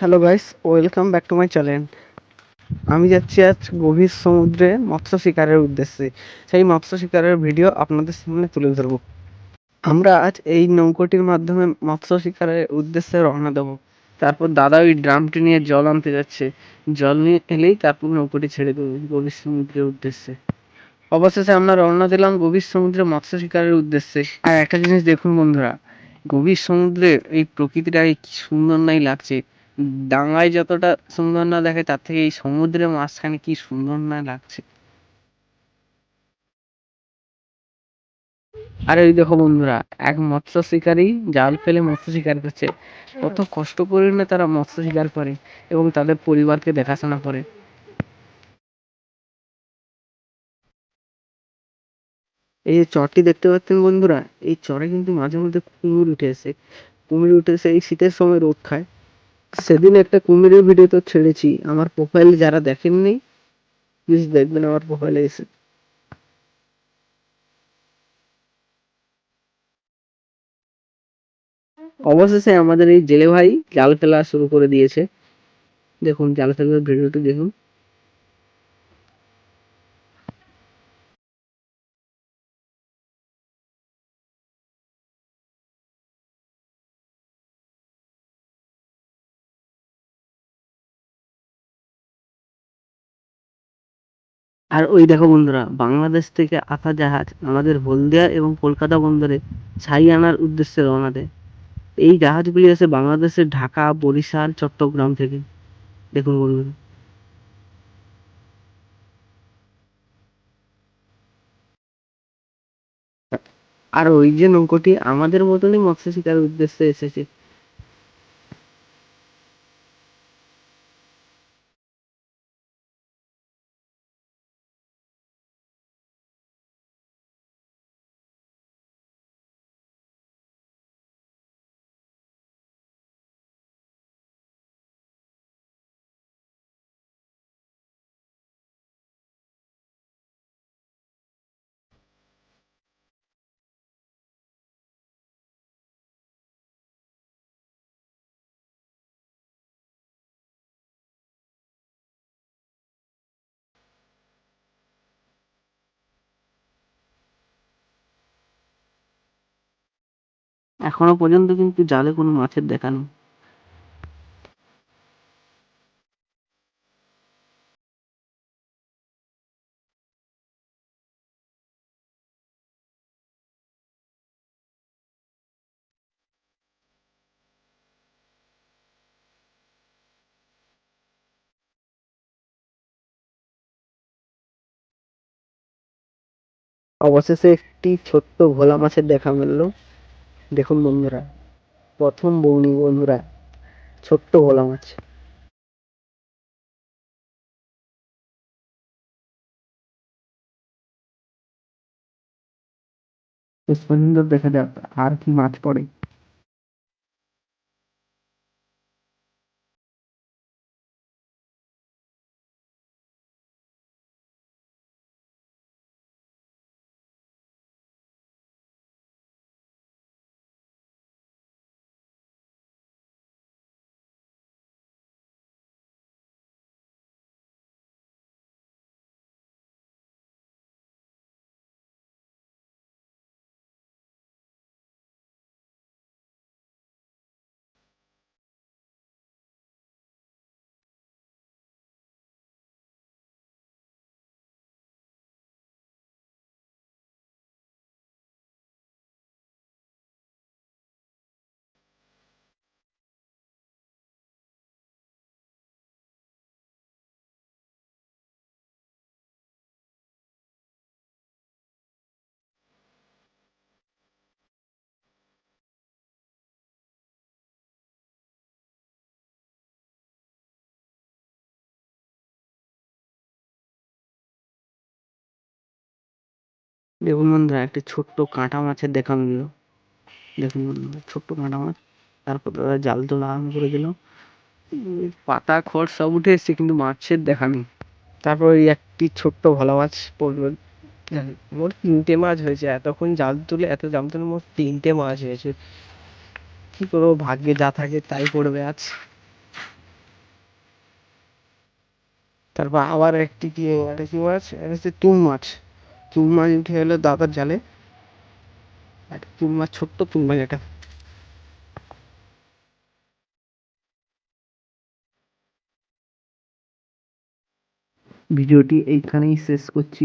Hello guys welcome back to my channel আমি যাচ্ছি আজ গভীর সমুদ্রে মৎস্য শিকারের উদ্দেশ্যে। সেই মৎস্য শিকারের ভিডিও আপনাদের সামনে তুলে ধরবো। আমরা আজ এই নৌকোটির মাধ্যমে মৎস্য শিকারের উদ্দেশ্যে রওনা দেবো। তারপর দাদা ওই ড্রামটি নিয়ে জল আনতে যাচ্ছে। জল নিয়ে এলেই তারপর নৌকোটি ছেড়ে দেবো গভীর সমুদ্রের উদ্দেশ্যে। অবশেষে আমরা রওনা দিলাম গভীর সমুদ্রে মৎস্য শিকারের উদ্দেশ্যে। আর একটা জিনিস দেখুন বন্ধুরা, গভীর সমুদ্রে এই প্রকৃতিটা কি সুন্দর নাই লাগছে। ডাঙায় যতটা সুন্দর না দেখে তার থেকে এই সমুদ্রের মাঝখানে কি সুন্দর না লাগছে। আরে ওই দেখো বন্ধুরা, এক মৎস্য শিকারী জাল ফেলে মৎস্য শিকার করছে। কত কষ্ট করে না তারা মৎস্য শিকার করে এবং তাদের পরিবারকে দেখাশোনা করে। এই যে চরটি দেখতে পাচ্ছেন বন্ধুরা, এই চরে কিন্তু মাঝে মধ্যে কুমির উঠে এসে, কুমির উঠে এসে এই শীতের সময় রোদ খায়। সেদিন একটা কুমিরের ভিডিও তো ছেড়েছি। আমার প্রোফাইলে যারা দেখেননি প্লিজ দেখবেন আমার প্রোফাইলে এসে। অবশেষে আমাদের এই জেলে ভাই জাল ফেলা শুরু করে দিয়েছে। দেখুন, জাল ফেলার ভিডিওটি দেখুন। আর ওই দেখো বন্ধুরা, বাংলাদেশ থেকে আসা জাহাজ আমাদের হলদিয়া এবং কলকাতা বন্দরে ছাই আনার উদ্দেশ্যে রওনা দেয়। এই জাহাজগুলি আসে বাংলাদেশের ঢাকা, বরিশাল, চট্টগ্রাম থেকে। দেখুন বন্ধুরা। আর ওই যে নৌকোটি আমাদের মতনই মৎস্য শিকারের উদ্দেশ্যে এসেছে। এখনও পর্যন্ত কিন্তু জালে কোনো মাছের দেখা নেই। অবশেষে একটি ছোট্ট ভোলা মাছের দেখা মিলল। দেখুন বন্ধুরা, প্রথম বৌনি বন্ধুরা, ছোট্ট ভোলা মাছ। শেষ দেখা যাক আর কি মাছ পড়ে। দেখুন বন্ধুরা একটি ছোট্ট কাঁটা মাছের দেখা মিলল দেখুন বন্ধুরা, ছোট্ট কাঁটা মাছ। তারপর দাদা জাল তোলা আরম্ভ করে দিল। পাতা, খড় সব উঠে এসছে, কিন্তু মাছের দেখা নেই। তারপর ওই একটি ছোট্ট ভোলা মাছ মোট তিনটে মাছ হয়েছে। এতক্ষণ জাল তুলে, এত জাল তুলে মোট তিনটে মাছ হয়েছে। কি করব, ভাগ্যে যা থাকে তাই পড়বে আজ। তারপর আবার একটি কি কি মাছ এটা হচ্ছে তুন মাছ। তুন মাছ উঠে এলো দাদার জালে। একটা চুন মাছ ছোট্ট চুন মাছ একটা ভিডিওটি এইখানেই শেষ করছি।